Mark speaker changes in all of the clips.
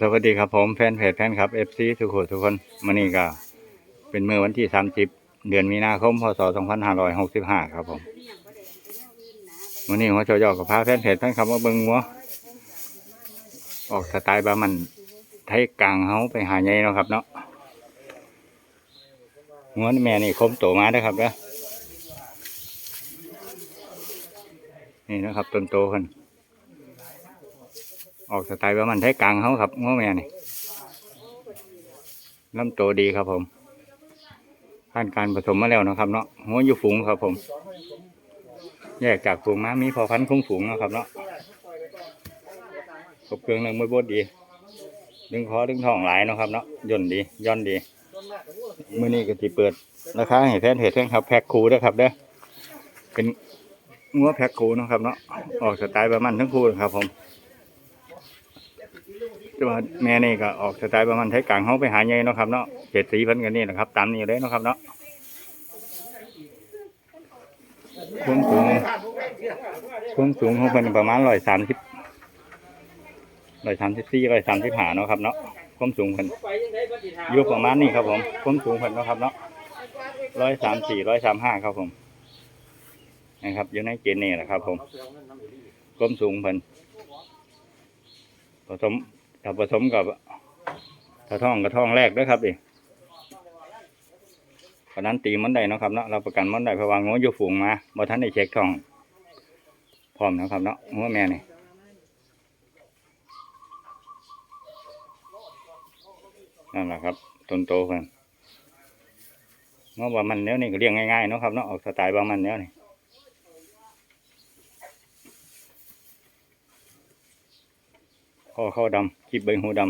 Speaker 1: สวัสดีครับผมแฟนเพจแฟนครับเอฟซีทุกคนทุกคนมันนี่ก็เป็นเมื่อวันที่สามสิบเดือนมีนาคมพศสองพันห้าร้อยหกสิบห้าครับผมวันนี้หัวโจยอกับพาแฟนเพจแฟนครับมาเบิ้งหัวออกสไตล์บามันไทยกลางเฮาไปหาใหญ่เนาะครับเนาะหัวนแม่นี่คมโตมาเด้อครับเด้อนี่นะครับต้นโตขึ้น ออกสไตล์ว่ามันไทยกลางเขาครับง้อแม่นี่ลำโตวดีครับผมผ่านการผสมมาแล้วนะครับเนาะหัวอยู่ฝูงครับผม แยกจากฝูงมามีพอพันธุ์คงฝูงนะครับเนาะกบเครื่องหนึ่งมือบดดี ดึงคอดึงท้องหลายเนาะครับเนาะย่นดีย่อนดีมื้อนี้ก็สิเปิดราคาให้แฟนเพจเพื่อนครับแพ็คคูด้วยครับเด้อเป็นงัวแพ็คคูนะครับเนาะออกสไตล์ประมาณทั้งคู่เลยครับผม แต่ว่าแม่นี่ก็ออกสไตล์ประมาณไทยกลางเขาไปหาใหญ่เนาะครับเนาะเจ็ดสีเพันกันนี่นะครับ ตามนี้เลยเนาะครับเนาะความสูงความสูงของเพิ่นประมาณร้อยสามสิบร้อยสามสิบสี่ร้อยสามสิบห้าเนาะครับเนาะความสูงเพิ่นอยู่ประมาณนี้ครับผมความสูงเพิ่นเนาะครับเนาะร้อยสามสี่ร้อยสามห้าครับผมนะครับอยู่ในเกณฑ์นี้แหละครับ ผมความสูงเพิ่นผสม ถ้าผสมกับถ้าท่องกับท่องแรกด้วยครับดิเพราะนั้นตีมันได้นะครับเนาะเราประกันมันได้เพราะว่างูอยู่ฝูงมาบ่ทันได้เช็คท่อง พร้อมนะครับเนาะงูแม่นี่นั่นแหละครับต้นโตเพิ่นงูว่ามันเนี้ยนี่ก็เลี้ยงง่ายๆเนาะครับเนาะออกสไตล์ว่ามันเนี้ยนี่ คอเข้าดำกีบใบหูด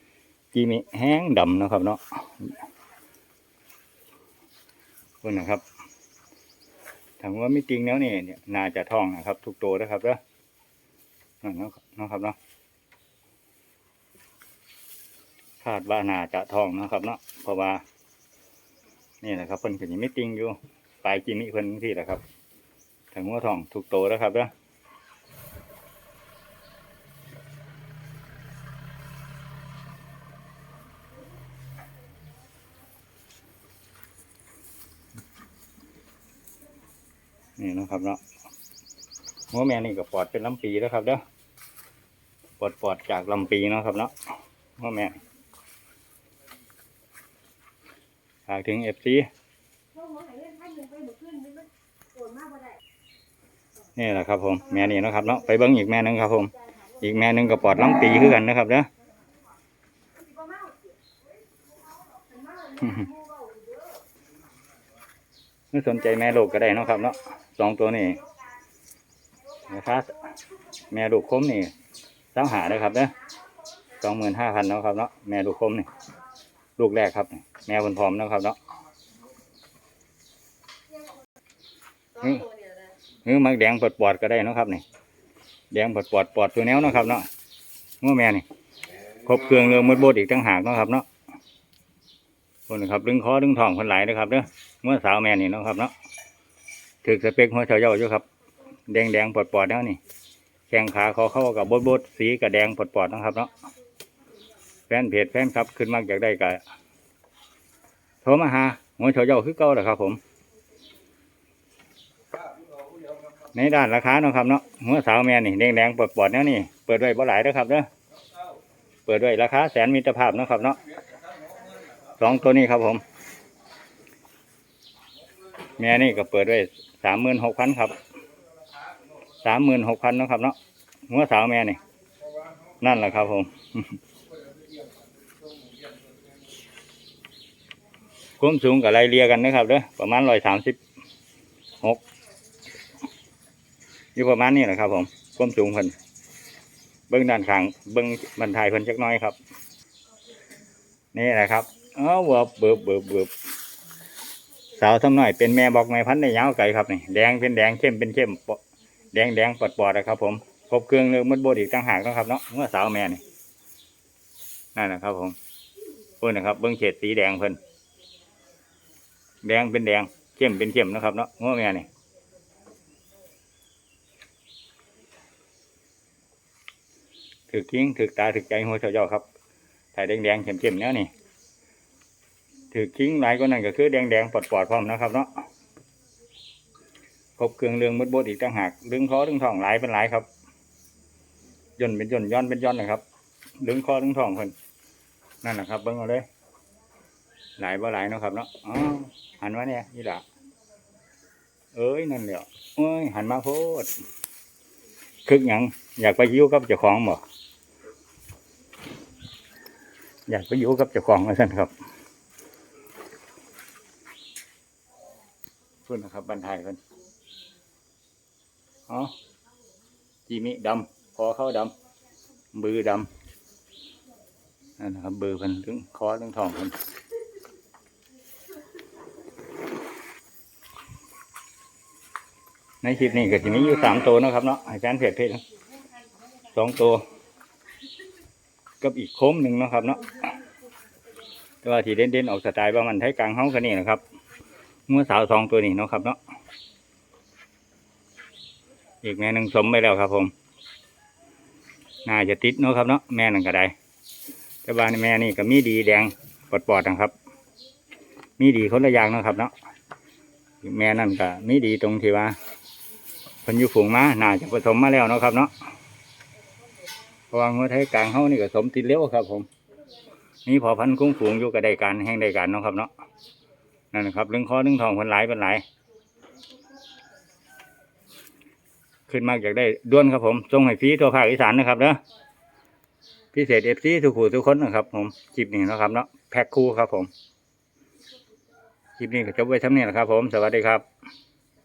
Speaker 1: ำกีมีแห้งดำนะครับเนาะคนนะครับถามว่าไม่จริงแล้วนี่เนี่ยน่าจะท่องนะครับ ทุกตัวนะครับเด้อนั่นนะครับเนาะคาดว่าน่าจะท่องนะครับ เนาะเพราะว่านี่แหละครับเพิ่นก็ยังไม่จริงอยู่ปลายกีมิเพิ่นที่แหละครับถามว่าท่องทุกโตัวนะครับเด้อ นี่นะครับเนาะหัวแม่นี่ก็ปอดเป็นลำปีแล้วครับเด้อปอดปอดจากลำปีเนาะครับเนาะหัวแม่ฝากถึงเอฟซีนี่แหละครับผมแม่นี่นะครับเนาะไปเบิ้งอีกแม่หนึงครับผม อีกแม่หนึงก็ปอดลำปีคือกันนะครับเด้อไม่สนใจแม่โลกก็ได้นะครับเนาะ สองตัวนี่นะครับแม่ลูกคมนี่ต้องหาเลยครับเนาะสองหมื่นห้าพันเนาะครับเนาะแม่ลูกคมนี่ลูกแรกครับ แม่คนพร้อมเนาะครับเนาะนี่นี่มักแดงปอดปอดๆก็ได้เนาะครับนี่แดงปอดปอดๆปอดตัวแนวเนาะครับเนาะง้อแม่นี่ครบเครื่องเรื่องมืดบดอีกตั้งหากเนาะครับเนาะคนนะครับดึงคอดึงท้องคนไหลายนะครับเด้อเมื่อสาวแม่นี่เนาะครับเนาะ ถือสเปคหัวเฉาเย้าอยู่ครับ แดงแดงปอดปอดแล้วนี่ แข้งขาคอเข้ากับบดบดสีกับแดงปอดปอดนะครับเนาะ แฟนเพจแฟนครับขึ้นมากอยากได้ก็โทรมาหาหัวเฉาเย้าคือเก่าแหละครับ ผม ในด้านราคาเนาะครับเนาะ หัวสาวแม่นี่แดงแดงปอดปอดแล้วนี่ เปิดไว้บ่หลายเด้อครับเด้อเปิดไว้ราคาแสนมิตรภาพนะครับเนาะสองตัวนี้ครับผม แม่นี่ก็เปิดไว้ สามหมื่นหกพันครับสามหมื่นหกพันนะครับเนาะหัวสาวแม่นี่นั่นแหละครับผมความสูงกับไรเลียกันนะครับเด้อประมาณร้อยสามสิบหกอยู่ประมาณนี้แหละครับผมความสูงเพิ่นเบื้องด้านข้างเบื้องบรรทายเพิ่นจักน้อยครับ นี่แหละครับอ๋อเบิบเบิบเบิบเบิบ สาวทำหน่อยเป็นแม่บอกแม่พันในยาวไก่ครับนี่แดงเป็นแดงเข้มเป็นเข้มแดงแดงปอดปอดนะครับ ผมครบเครื่องเรื่องมัดโบดอีกต่างหากนะครับเนาะเมื่อสาวแม่นี่นั่นนะครับ ผมเพื่อนนะครับ เบิ้องเฉดสีแดงเพิ่นแดงเป็นแดงเข้มเป็นเข้มนะครับเนาะเมื่อแม่นี่ถือกิ้งถือตาถือใจหัวเฉาเจ้าครับส่แดงๆเข้มๆแล้วนี่ ถือกิ้งหลายก็นั่นก็คือแดงๆปอดๆพร้อมนะครับเนาะครบเครื่องเรื่องมดบดอีกต่างหากดึงคอดึงท้องหลายเป็นหลายครับย่นเป็นย่นย้อนเป็นย้อนนะครับดึงคอดึงท้องคนนั่นนะครับเบิ้งเอาเลยหลายบ่หลายนะครับเนาะอ๋อหันมาเนี่ยนี่ละเอ้ยนั่นเดียวเอ้ยหันมาโพดคึกหยังอยากไปอยู่กับเจ้าของบ่อยากไปอยู่กับเจ้าของมาสั่นครับ พุ่นนะครับบันทายกันอ๋อจีมิดำคอเข้าดำบือดำนั่นนะครับเบือพิ่นถึงคอถึงทองพิ่นในคลิปนี้ก็จะมีอยู่สามตัวนะครับเนาะอาจารย์เพจเพจสองตัว กับอีกโค้มหนึ่งนะครับเนาะแต่ว่าที่เด่นๆออกสไตล์ประมาณไทยกลางเฮากันนี่นะครับ งัวสาวสองตัวนี้เนาะครับเนาะอีกแม่หนึ่งสมไปแล้วครับ ผมน่าจะติดเนาะครับเนาะแม่หนึ่งก็ได้แต่ว่านแม่นี่ก็มีดีแดงปอดๆนะครับ มีดีคนละอย่างเนาะครับ เนาะแม่นั่นก็มีดีตรงที่ว่าพิ่นยูฝูงมาน่าจะผสมมาแล้วเนาะครับ เนาะเพราะว่างัวไทยกลางเฮานี่ก็สมติดเร็วครับ ผมนี่พอพันธุ์คุ้งฝูงอยู่กับได้การแห้งได้การเนาะครับเนาะ นั่นนะครับเรื่องคอเรื่องทองเพิ่นหลายเป็นหลาย ขึ้นมากอยากได้ด้วนครับผมทรงให้ฟรีทั่วภาคอีสานนะครับเนาะพิเศษเอฟซีทุกคู่ทุกคนนะครับ ผมคลิปนี้นะครับเนาะแพ็คคู่ครับผมคลิปนี้ก็จบไว้ทั้งนี้แหละครับ ผมสวัสดีครับ